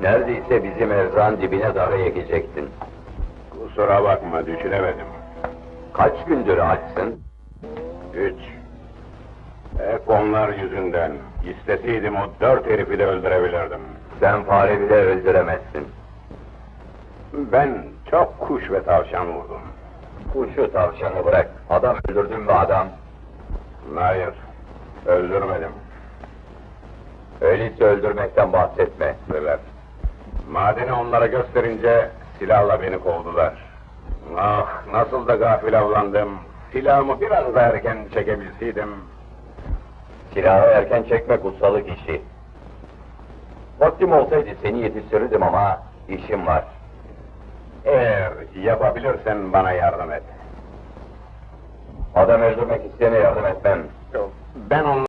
Neredeyse bizim erzağın dibine darı ekecektin. Kusura bakma düşünemedim. Kaç gündür açsın? Üç. Hep onlar yüzünden. İsteseydim o dört herifi de öldürebilirdim. Sen fare bile öldüremezsin. Ben çok kuş ve tavşan vurdum. Kuşu tavşanı bırak. Adam öldürdün mü adam? Hayır, öldürmedim. Öyleyse öldürmekten bahsetme. Neler? Madeni onlara gösterince silahla beni kovdular. Ah, nasıl da gafil avlandım. Silahımı biraz da erken çekebilseydim. Silahı erken çekmek ustalık işi. Vaktim olsaydı seni yetiştirirdim ama işim var. Eğer yapabilirsen bana yardım et. Adam öldürmek isteyene yardım etmem. Ben onları